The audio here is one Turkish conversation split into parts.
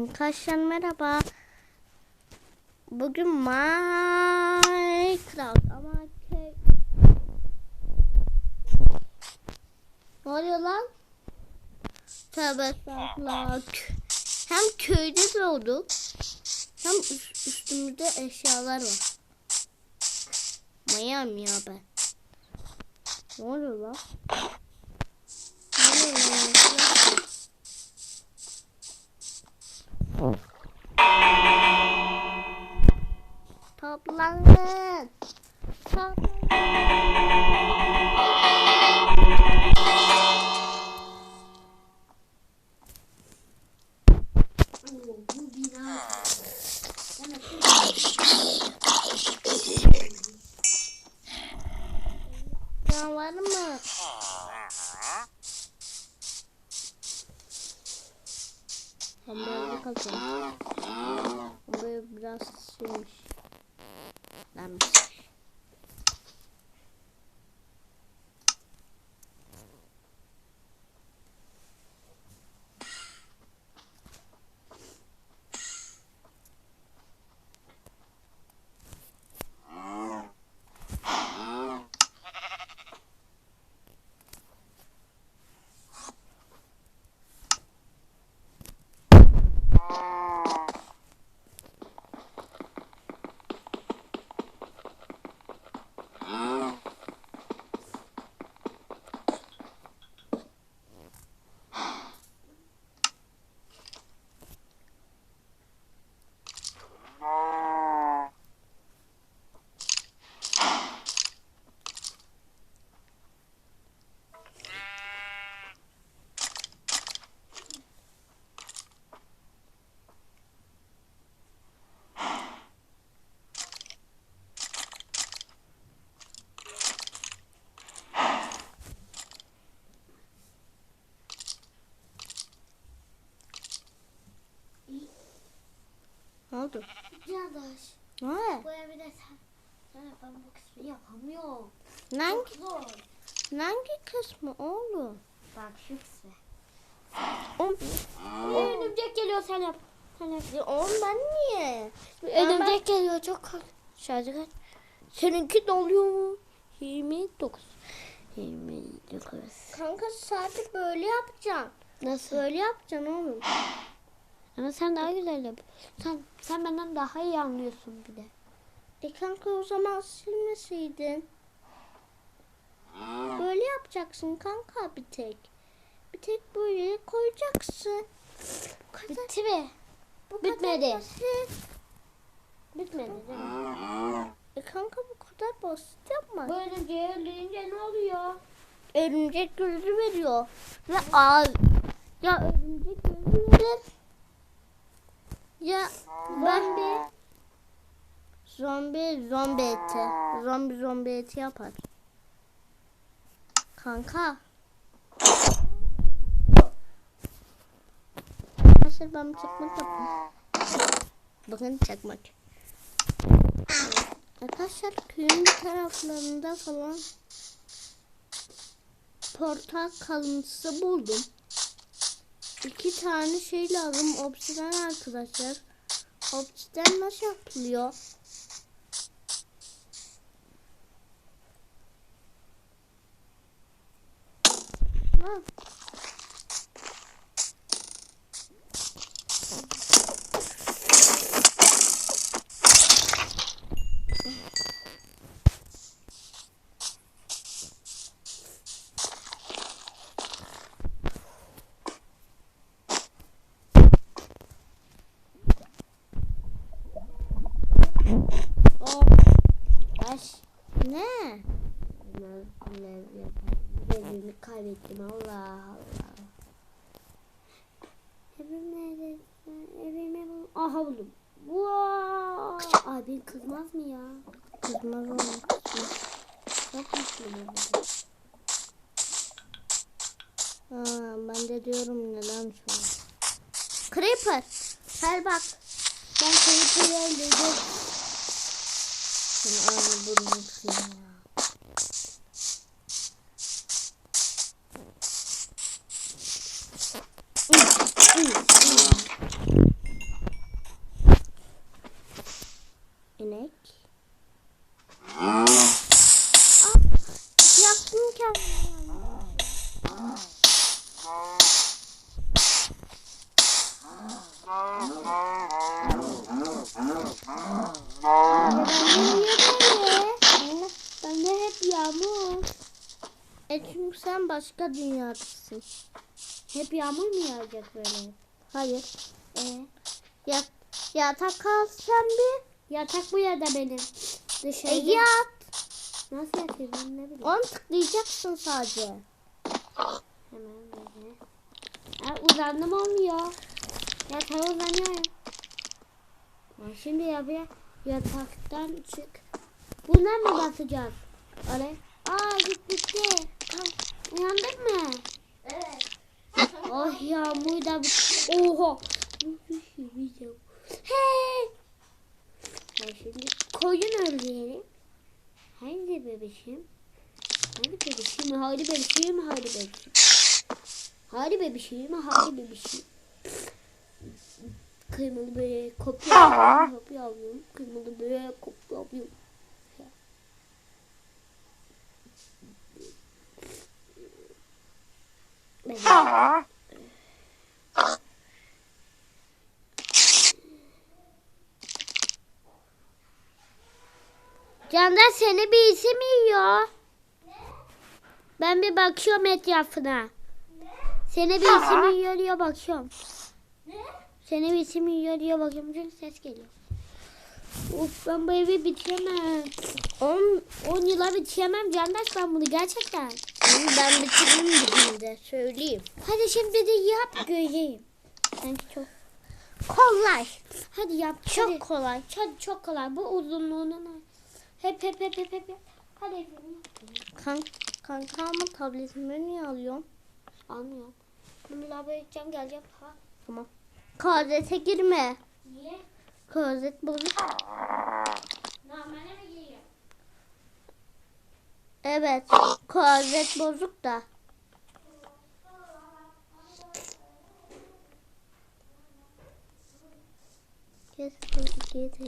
Arkadaşlar merhaba. Bugün Minecraft ama köy... Ne oluyor lan? Tövbe estağfurullah. Hem köyde doğduk hem üst- üstümüzde eşyalar var. Mayam ya ben. Ne oluyor lan? Kazıyorum. Bu biraz şeymiş. Lenmiş. Ne oldu? Candaş. Ne? Bu evi de sen. Sen ben bu kısmı yapamıyorum. Hangi, Zor. hangi kısmı oğlum? Bak şu kısmı. Oğlum, Örümcek geliyor sen yap. Sen yap. ya oğlum ben niye? Örümcek geliyor çok kork. Şarjı kaç? Seninki doluyor mu? 29. 29. Kanka saati böyle yapacaksın. Nasıl? Böyle yapacaksın oğlum. Ama sen daha güzel yap. Sen, sen benden daha iyi anlıyorsun bir de. E kanka o zaman silmeseydin. Böyle yapacaksın kanka bir tek. Bir tek böyle koyacaksın. Bu kadar, Bitti mi? bu bitmedi. kadar basit. Bitmedi değil mi? E kanka bu kadar basit yapma. Örümceği öldürünce ne oluyor? Örümcek gözü veriyor. Ve ağız. Ya örümcek gözü verir. Ya ben bir zombi zombi eti. Zombi zombi eti yapar. Kanka. Arkadaşlar ben çakmak yapayım. Bakın çakmak. Arkadaşlar köyün taraflarında falan portal kalıntısı buldum. İki tane şey lazım. Obsidian arkadaşlar. Obsidian nasıl yapılıyor? Ha. O. Baş. Ne? Kaybettim Allah Allah. Evim nerede? Evimi bul. Aha buldum. Wow. Abi kızmaz mı ya? Kızmaz oğlum. Çok mutluyum. Ha, ben de diyorum neden sonra. Creeper. Gel bak. Ben kayıpları öldürdüm. Sen aynı burnunu kıyım ya. Böyle? Bende hep yağmur. E çünkü sen başka dünyadasın. Hep yağmur mu yağacak böyle? Hayır. Ee, Ya, yatak alsam bir. yatak bu ya da benim. E Dışarıda. yat. Nasıl yatayım ben ne bileyim. Onu tıklayacaksın sadece. Hemen böyle. Ha, uzandım olmuyor. Yatağa uzanıyorum. Ben şimdi yapaya yataktan çık. Buna mı basacağız? Öyle. Aa git gitti. Tamam. Uyandın mı? Evet. Oh yağmur da bitti. Oha. Hey. Ben şimdi koyun öldürelim. Haydi bebişim. Haydi bebişim, haydi bebişim, haydi bebişim. Haydi bebişim, haydi bebişim. Kıymalı böyle kopya kopya alıyorum. Kıymalı böyle kopya alıyorum. Ben Candan seni bir isim yiyor. Ben bir bakıyorum etrafına. Seni bir isim yiyor diye bakıyorum. Ne? Seni bir isim yiyor diye bakıyorum çünkü ses geliyor. Of ben bu evi bitiremem. 10 10 yıla bitiremem Candaş ben bunu gerçekten. Ben bitiririm bugün söyleyeyim. Hadi şimdi de yap göreyim. Sanki çok Kolay. Hadi yap. Çok hadi. kolay. Hadi çok kolay. Bu uzunluğunu hep hep hep hep hep. Hadi efendim. Kan kanka ama tabletimi niye alıyorsun? Anlıyorum. Bunu lavaboya gideceğim geleceğim. Ha. Tamam. Klozete girme. Niye? Klozet bozuk. Evet. Klozet bozuk da. Kes bu iki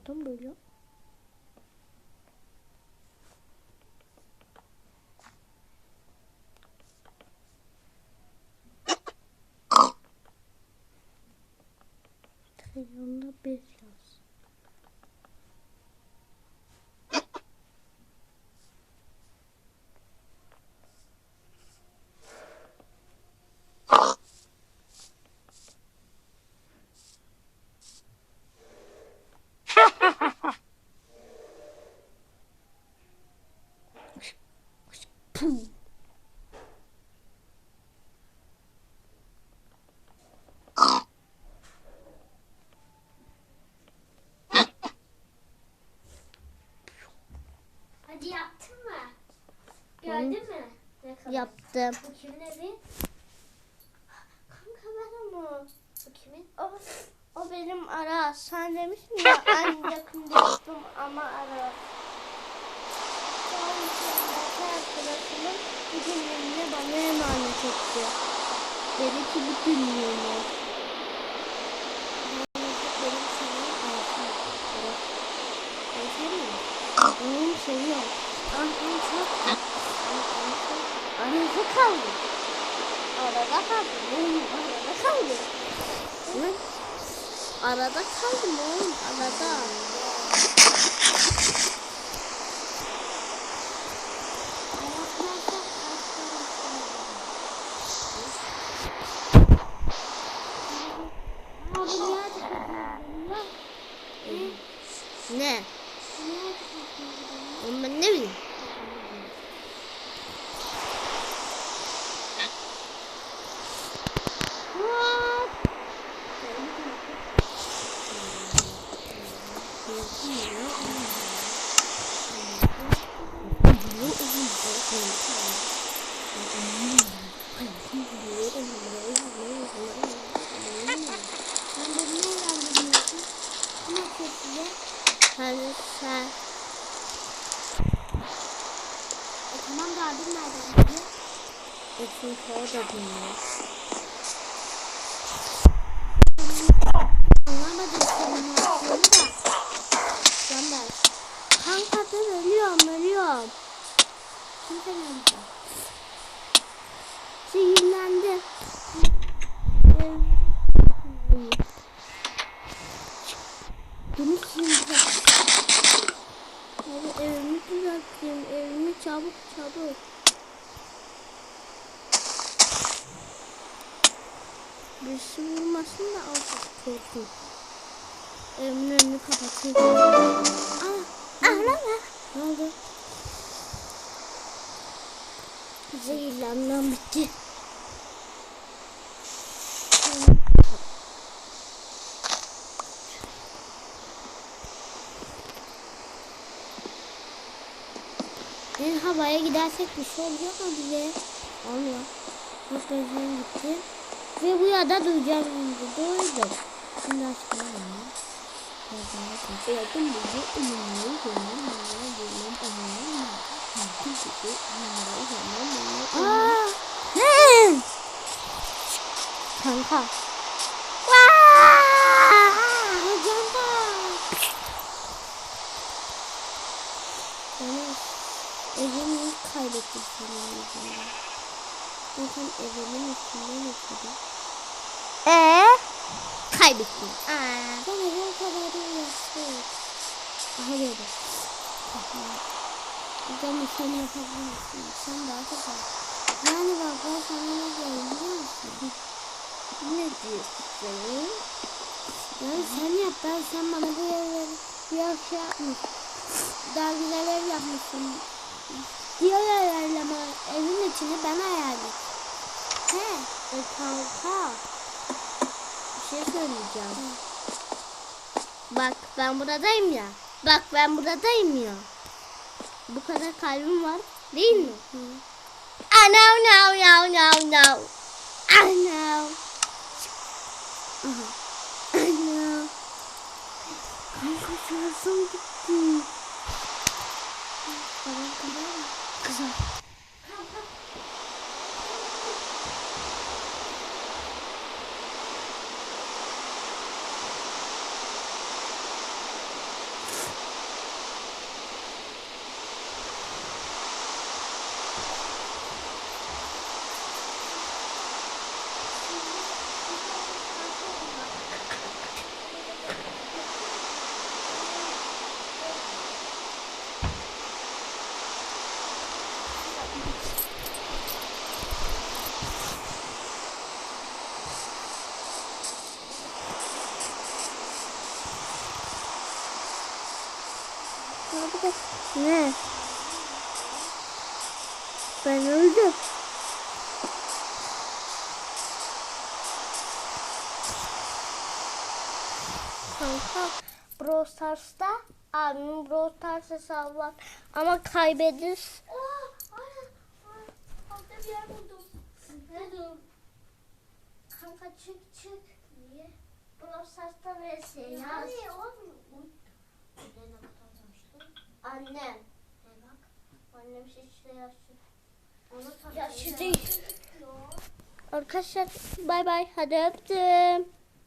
Zaten böyle. Trilyonda bir yaz. Pum. Hadi yaptın mı? Gördün mü? Ne Yaptım. Bu kimin evi? Kanka ben onu. Bu kimin? O, o benim ara. Sen demiştin ya en yakın dostum ama ara. Sonraki arkadaşımın bir günlüğünü bana emanet etti. Dedi ki bu günlüğünü. Benim seviyorum. Ben en çok Arada kaldı. Arada kaldı. Oğlum arada kaldı. Hı? Arada kaldım oğlum. Arada. Ne? Ben ne bileyim. Hani sen E çünkü o da bilmiyor. Anlamadım senin yaptığını da. Canber. Kanka ben ölüyorum ölüyorum. Kimse geldi. Zehirlendi. Beni şimdi Abi evimi düzelteyim. Evimi çabuk çabuk. Birisi vurmasın da az korkun. Evimin önünü kapatayım. Ah, ah lan. Ne oldu? Zehirlenmem bitti. En havaya gidersek bir şey oluyor mu bize? Olmuyor. Gözlerim gitti. Ve bu yada duyacağım şimdi. Duydum. Şimdi açmayayım ya. Yakın bizi ünlü gönlüm gönlüm gönlüm Aa! Ne? Kanka. Vaa! Hocam da. Yani evimi kaybettim yüzünden. Zaten evimin üstünden yaşadım. Ee? Kaybettim. Sen evin kadar yaşlı. Aha böyle. Hocam sen yapabilirsin. Sen daha al. Yani bak ben sana ne diyorum biliyor musun? Ne diyorsun? Yani sen yap ben sen bana bu evleri biraz şey yapmış. Daha güzel ev yapmışsın. Diğer ayarlama evin içini ben ayarladım. He. E kanka. Şey söyleyeceğim. Bak ben buradayım ya. Bak ben buradayım ya. Bu kadar kalbim var değil mi? Ah no no no no no. Ah no. Ah no. Kanka şansım gitti. Kadar kadar mı? Kızım. Abi de ne? Ben öldüm. Kanka Brawl Stars'ta abim Brawl Stars hesabı var. Ama kaybeder. Altta bir yer buldum. Buldum. Kanka çık çık. Niye? Brawl Stars'ta vs yaz. Yani oğlum. Ne ne kadar demiştin? Annem. Ne bak. Annem şişle yaşlı. Onu tabii. Yaşlı değil. Arkadaşlar bay bay hadi öptüm.